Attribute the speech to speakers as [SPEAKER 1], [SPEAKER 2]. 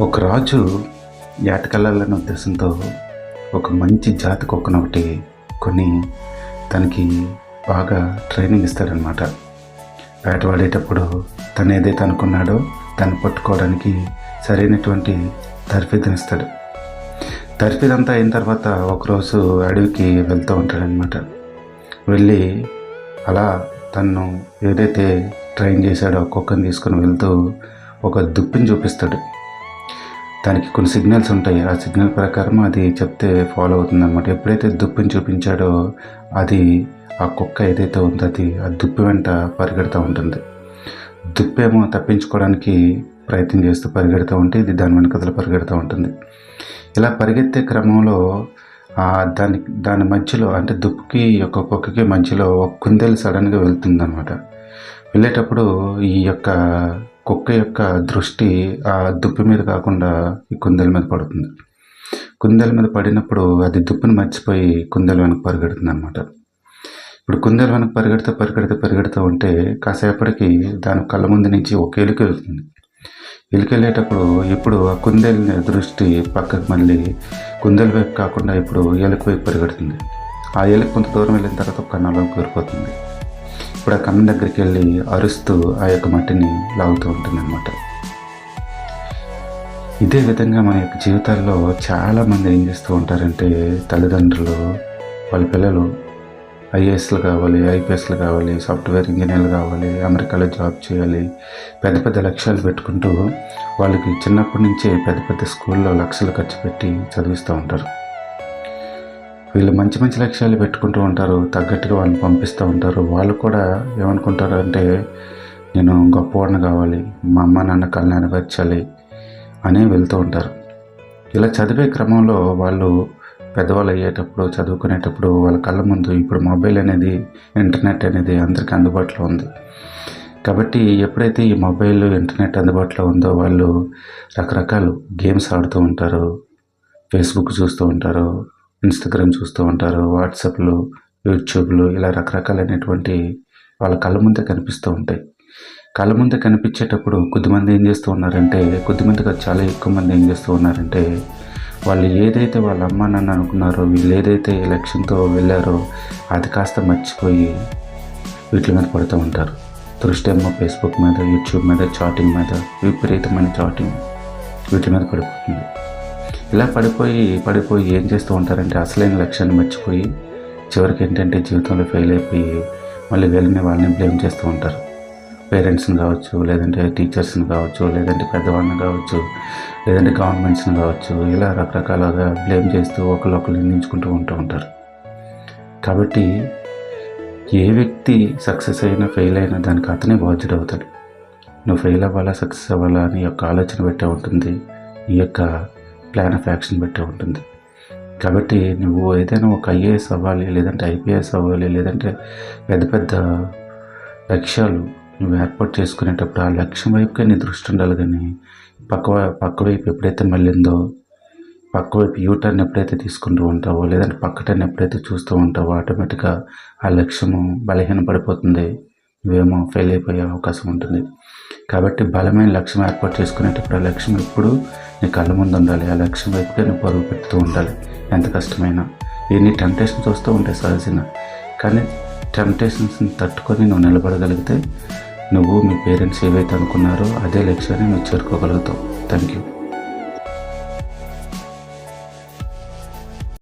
[SPEAKER 1] ఒక రాజు ఏటకెళ్ళాలనే ఉద్దేశంతో ఒక మంచి జాతి కుక్కను ఒకటి కొని తనకి బాగా ట్రైనింగ్ ఇస్తాడనమాట వేటవాడేటప్పుడు తను ఏదైతే అనుకున్నాడో తను పట్టుకోవడానికి సరైనటువంటి తర్ఫీదునిస్తాడు తర్ఫీదంతా అయిన తర్వాత ఒకరోజు అడవికి వెళ్తూ ఉంటాడనమాట వెళ్ళి అలా తను ఏదైతే ట్రైన్ చేశాడో కుక్కని తీసుకొని వెళ్తూ ఒక దుప్పిని చూపిస్తాడు. దానికి కొన్ని సిగ్నల్స్ ఉంటాయి. ఆ సిగ్నల్ ప్రకారం అది చెప్తే ఫాలో అవుతుంది అనమాట ఎప్పుడైతే దుప్పిని చూపించాడో అది ఆ కుక్క ఏదైతే ఉందో అది ఆ దుప్పి వెంట పరిగెడుతూ ఉంటుంది. దుప్పేమో తప్పించుకోవడానికి ప్రయత్నం చేస్తూ పరిగెడుతూ ఉంటే ఇది దాని వెనకదలు పరిగెడుతూ ఉంటుంది. ఇలా పరిగెత్తే క్రమంలో దాని దాని మధ్యలో అంటే దుప్పుకి యొక్క కుక్కకి మధ్యలో ఒక కుందేలు సడన్గా వెళ్తుంది అనమాట వెళ్ళేటప్పుడు ఈ యొక్క కుక్క యొక్క దృష్టి ఆ దుప్పి మీద కాకుండా ఈ కుందేల మీద పడుతుంది. కుందేల మీద పడినప్పుడు అది దుప్పిని మర్చిపోయి కుందేలు వెనక పరిగెడుతుంది అనమాట ఇప్పుడు కుందేలు వెనక పరిగెడితే పరిగెడితే పరిగెడుతూ ఉంటే కాసేపటికి దాని కళ్ళ ముందు నుంచి ఒక ఎలుక వెళ్తుంది. ఎలుక వెళ్ళేటప్పుడు ఇప్పుడు ఆ కుందేలు దృష్టి పక్కకు మళ్ళీ కుందేలు వైపు కాకుండా ఇప్పుడు ఎలుక వైపు పరిగెడుతుంది. ఆ ఎలుక కొంత దూరం వెళ్ళిన తర్వాత ఒక కన్నంలో కూరిపోతుంది ఇప్పుడు ఆ కన్నం దగ్గరికి వెళ్ళి అరుస్తూ ఆ యొక్క మట్టిని లాగుతూ ఉంటుందన్నమాట. ఇదే విధంగా మన యొక్క జీవితాల్లో చాలామంది ఏం చేస్తూ ఉంటారంటే తల్లిదండ్రులు వాళ్ళ పిల్లలు ఐఏఎస్లు కావాలి ఐపీఎస్లు కావాలి సాఫ్ట్వేర్ ఇంజనీర్లు కావాలి అమెరికాలో జాబ్ చేయాలి పెద్ద పెద్ద లక్ష్యాలు పెట్టుకుంటూ వాళ్ళకి చిన్నప్పటి నుంచే పెద్ద పెద్ద స్కూల్లో లక్షలు ఖర్చు పెట్టి చదివిస్తూ ఉంటారు. వీళ్ళు మంచి మంచి లక్ష్యాలు పెట్టుకుంటూ ఉంటారు తగ్గట్టుగా వాళ్ళని పంపిస్తూ ఉంటారు. వాళ్ళు కూడా ఏమనుకుంటారు అంటే నేను గొప్పవాడిని కావాలి మా అమ్మ నాన్న కళ్ళు నెరవేర్చాలి అని వెళ్తూ ఉంటారు. ఇలా చదివే క్రమంలో వాళ్ళు పెద్దవాళ్ళు అయ్యేటప్పుడు చదువుకునేటప్పుడు వాళ్ళ కళ్ళ ముందు ఇప్పుడు మొబైల్ అనేది ఇంటర్నెట్ అనేది అందరికీ అందుబాటులో ఉంది. కాబట్టి ఎప్పుడైతే ఈ మొబైల్ ఇంటర్నెట్ అందుబాటులో ఉందో వాళ్ళు రకరకాల గేమ్స్ ఆడుతూ ఉంటారు ఫేస్బుక్ చూస్తూ ఉంటారు ఇన్స్టాగ్రామ్ చూస్తూ ఉంటారు వాట్సాప్లు యూట్యూబ్లు ఇలా రకరకాలైనటువంటి వాళ్ళ కళ్ళ ముందే కనిపిస్తూ ఉంటాయి. కళ్ళ ముందే కనిపించేటప్పుడు కొద్దిమంది ఏం చేస్తూ ఉన్నారంటే కొద్దిమందిగా చాలా ఎక్కువ మంది ఏం చేస్తూ ఉన్నారంటే వాళ్ళు ఏదైతే వాళ్ళ అమ్మ నాన్న అనుకున్నారో వీళ్ళు ఏదైతే లక్ష్యంతో వెళ్ళారో అది కాస్త మర్చిపోయి వీటి మీద పడుతూ ఉంటారు. దృష్టి ఏమో ఫేస్బుక్ మీద యూట్యూబ్ మీద చాటింగ్ మీద విపరీతమైన చాటింగ్ వీటి మీద పడిపోతుంది. ఇలా పడిపోయి పడిపోయి ఏం చేస్తూ ఉంటారంటే అసలైన లక్ష్యాన్ని మర్చిపోయి చివరికి ఏంటంటే జీవితంలో ఫెయిల్ అయిపోయి మళ్ళీ వీళ్ళని వాళ్ళని బ్లేమ్ చేస్తూ ఉంటారు. పేరెంట్స్ని కావచ్చు లేదంటే టీచర్స్ని కావచ్చు లేదంటే పెద్దవాళ్ళని కావచ్చు లేదంటే గవర్నమెంట్స్ని కావచ్చు ఇలా రకరకాలుగా బ్లేమ్ చేస్తూ ఒకరు నిందించుకుంటూ ఉంటూ ఉంటారు. కాబట్టి ఏ వ్యక్తి సక్సెస్ అయినా ఫెయిల్ అయినా దానికి అతనే బాధ్యుడు అవుతాడు నువ్వు ఫెయిల్ అవ్వాలా సక్సెస్ అవ్వాలా అని యొక్క ఆలోచన పెట్టే ఉంటుంది. ఈ యొక్క ప్లాన్ ఆఫ్ యాక్షన్ పెట్టే ఉంటుంది. కాబట్టి నువ్వు ఏదైనా ఒక ఐఏఎస్ అవ్వాలి లేదంటే ఐపీఎస్ అవ్వాలి లేదంటే పెద్ద పెద్ద లక్ష్యాలు నువ్వు ఏర్పాటు చేసుకునేటప్పుడు ఆ లక్ష్యం వైపుకే నీ దృష్టి ఉండాలి కానీ పక్క పక్క వైపు ఎప్పుడైతే మళ్ళిందో పక్క వైపు యూటర్న్ ఎప్పుడైతే తీసుకుంటూ ఉంటావో లేదంటే పక్క టర్న్ ఎప్పుడైతే చూస్తూ ఉంటావో ఆటోమేటిక్గా ఆ లక్ష్యము బలహీన పడిపోతుంది నువ్వేమో ఫెయిల్ అయిపోయే అవకాశం ఉంటుంది. కాబట్టి బలమైన లక్ష్యం ఏర్పాటు చేసుకునేటప్పుడు ఆ లక్ష్యం ఎప్పుడు నీ కళ్ళ ముందు ఉండాలి. ఆ లక్ష్యం వైపుగా నువ్వు పరుగు పెడుతూ ఉండాలి. ఎంత కష్టమైనా. ఎన్ని టెంప్టేషన్స్ వస్తూ ఉంటాయి సహజన కానీ టెంప్టేషన్స్ని తట్టుకొని నువ్వు నిలబడగలిగితే నువ్వు మీ పేరెంట్స్ ఏవైతే అనుకున్నారో అదే లక్ష్యాన్ని నువ్వు చేరుకోగలుగుతావు. Thank you